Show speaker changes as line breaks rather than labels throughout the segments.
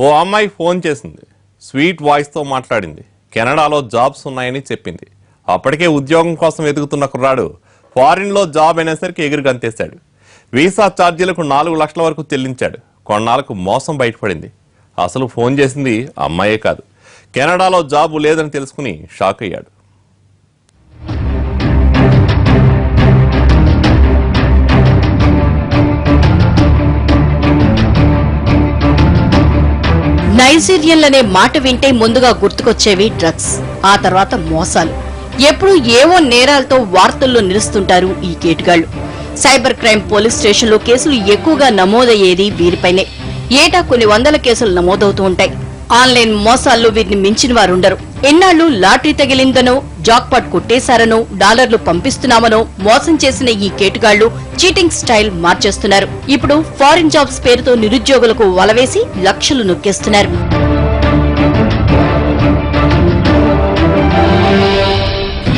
ఓ అమ్మాయి ఫోన్ చేసింది. స్వీట్ వాయిస్తో మాట్లాడింది. కెనడాలో జాబ్స్ ఉన్నాయని చెప్పింది. అప్పటికే ఉద్యోగం కోసం ఎదుగుతున్న కుర్రాడు ఫారిన్లో జాబ్ అనేసరికి ఎగురు గంతేశాడు. వీసా ఛార్జీలకు నాలుగు లక్షల వరకు చెల్లించాడు. కొన్నాళ్ళకు మోసం బయటపడింది. అసలు ఫోన్ చేసింది అమ్మాయే కాదు. కెనడాలో జాబు లేదని తెలుసుకుని షాక్ అయ్యాడు
నైజీరియన్లనే మాట వింటే ముందుగా గుర్తుకొచ్చేవి డ్రగ్స్. ఆ తర్వాత మోసాలు. ఎప్పుడు ఏవో నేరాలతో వార్తల్లో నిలుస్తుంటారు ఈ కేటుగాళ్ళు సైబర్ క్రైమ్ పోలీస్ స్టేషన్లో కేసులు ఎక్కువగా నమోదయ్యేది వీరిపైనే. ఏటా కొన్ని వందల కేసులు నమోదవుతూ ఉంటాయి. ఆన్లైన్ మోసాల్లో వీరిని మించిన వారుండరు. ఎన్నాళ్ళు లాటరీ తగిలిందనో జాక్పాట్ కొట్టేశారనో డాలర్లు పంపిస్తున్నామనో మోసం చేసిన ఈ కేటుగాళ్ళు చీటింగ్ స్టైల్ మార్చేస్తున్నారు. ఇప్పుడు ఫారిన్ జాబ్స్ పేరుతో నిరుద్యోగులకు వలవేసి లక్షలు నొక్కేస్తున్నారు.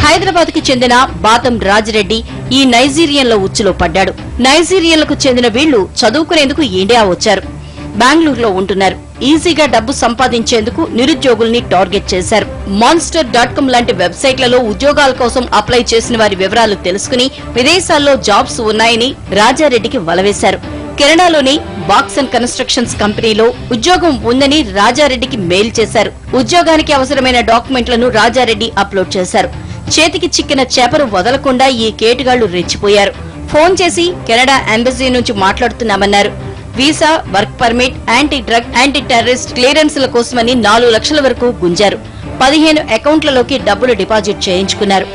హైదరాబాద్కి చెందిన బాతం రాజిరెడ్డి ఈ నైజీరియన్ల ఉచ్చులో పడ్డాడు. నైజీరియన్లకు చెందిన వీళ్ళు చదువుకునేందుకు ఇండియా వచ్చారు. బెంగళూరులో ఉంటున్నారు. ఈజీగా డబ్బు సంపాదించేందుకు నిరుద్యోగుల్ని టార్గెట్ చేశారు. మాన్స్టర్ డాట్ కామ్ లాంటి వెబ్సైట్లలో ఉద్యోగాల కోసం అప్లై చేసిన వారి వివరాలు తెలుసుకుని విదేశాల్లో జాబ్స్ ఉన్నాయని రాజారెడ్డికి వలవేశారు. కెనడాలోని బాక్స్ అండ్ కన్స్ట్రక్షన్స్ కంపెనీలో ఉద్యోగం ఉందని రాజారెడ్డికి మెయిల్ చేశారు. ఉద్యోగానికి అవసరమైన డాక్యుమెంట్లను రాజారెడ్డి అప్లోడ్ చేశారు. చేతికి చిక్కిన చేపను వదలకుండా ఈ కేటుగాళ్ళు రెచ్చిపోయారు. ఫోన్ చేసి కెనడా ఎంబసీ నుంచి మాట్లాడుతున్నామన్నారు. Visa work permit anti drug anti terrorist క్లియరెన్స్ల కోసమని నాలుగు లక్షల వరకు గుంజారు. పదిహేను అకౌంట్లలోకి డబ్బులు డిపాజిట్ చేయించుకున్నారు.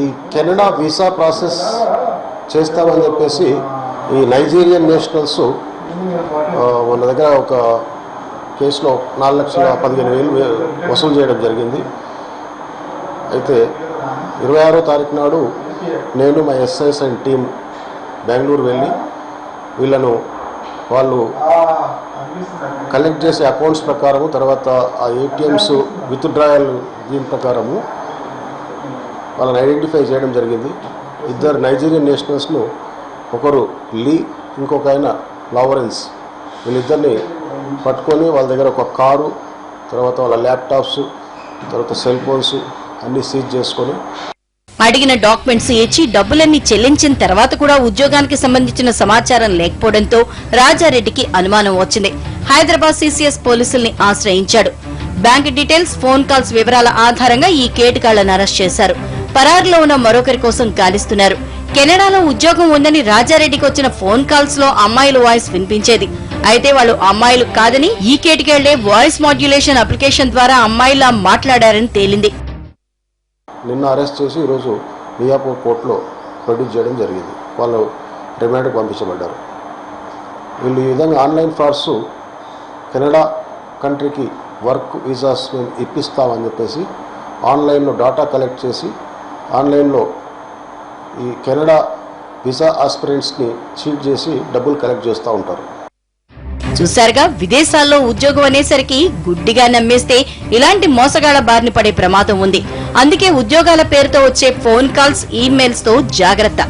ఈ కెనడా వీసా ప్రాసెస్ చేస్తామని చెప్పేసి ఈ నైజీరియన్ నేషనల్స్ వాళ్ళ మన దగ్గర ఒక కేసులో నాలుగు లక్షల పదిహేను వేలు వసూలు చేయడం జరిగింది. అయితే ఇరవై ఆరో తారీఖు నాడు నేను మా ఎస్ఐఎస్ అండ్ టీం బెంగళూరు వెళ్ళి వీళ్ళను వాళ్ళు కలెక్ట్ చేసే అకౌంట్స్ ప్రకారము తర్వాత ఆ ఏటీఎంస్ విత్డ్రాయల్ దీని ప్రకారము వాళ్ళని ఐడెంటిఫై చేయడం జరిగింది. ఇద్దరు నైజీరియన్ నేషనల్స్ను ఒకరు లీ ఇంకొక ఆయన లావరెన్స్. వీళ్ళిద్దరిని పట్టుకొని వాళ్ళ దగ్గర ఒక కారు తర్వాత వాళ్ళ ల్యాప్టాప్స్ తర్వాత సెల్ ఫోన్స్ అన్నీ సీజ్ చేసుకొని
అడిగిన డాక్యుమెంట్స్ ఇచ్చి డబ్బులన్నీ చెల్లించిన తర్వాత కూడా ఉద్యోగానికి సంబంధించిన సమాచారం లేకపోవడంతో రాజారెడ్డికి అనుమానం వచ్చింది. హైదరాబాద్ సీసీఎస్ పోలీసుల్ని ఆశ్రయించాడు. బ్యాంక్ డీటెయిల్స్ ఫోన్ కాల్స్ వివరాల ఆధారంగా ఈ కేటుగాళ్ళను అరెస్ట్ చేశారు. పరారులో ఉన్న మరొకరి కోసం గాలిస్తున్నారు. కెనడాలో ఉద్యోగం ఉందని రాజారెడ్డికి వచ్చిన ఫోన్ కాల్స్లో అమ్మాయిల వాయిస్ వినిపించేది. అయితే వాళ్ళు అమ్మాయిలు కాదని ఈ కేటుగాళ్ళే వాయిస్ మాడ్యులేషన్ అప్లికేషన్ ద్వారా అమ్మాయిలా మాట్లాడారని తేలింది.
నిన్న అరెస్ట్ చేసి ఈరోజు మియాపూర్ కోర్టులో ప్రొడ్యూస్ చేయడం జరిగింది. వాళ్ళు రిమాండ్కి పంపించబడ్డారు. వీళ్ళు ఈ విధంగా ఆన్లైన్ ఫ్రాడ్స్ కెనడా కంట్రీకి వర్క్ వీసాస్ మేము ఇప్పిస్తామని చెప్పేసి ఆన్లైన్లో డాటా కలెక్ట్ చేసి ఆన్లైన్లో ఈ కెనడా వీసా ఆస్పిరెంట్స్ని చీట్ చేసి డబ్బులు కలెక్ట్ చేస్తూ ఉంటారు.
చూశారుగా. విదేశాల్లో ఉద్యోగం అనేసరికి గుడ్డిగా నమ్మేస్తే ఇలాంటి మోసగాళ్ళ బారిన పడే ప్రమాదం ఉంది. అందుకే ఉద్యోగాల పేరుతో వచ్చే ఫోన్ కాల్స్ ఈమెయిల్స్తో జాగ్రత్త.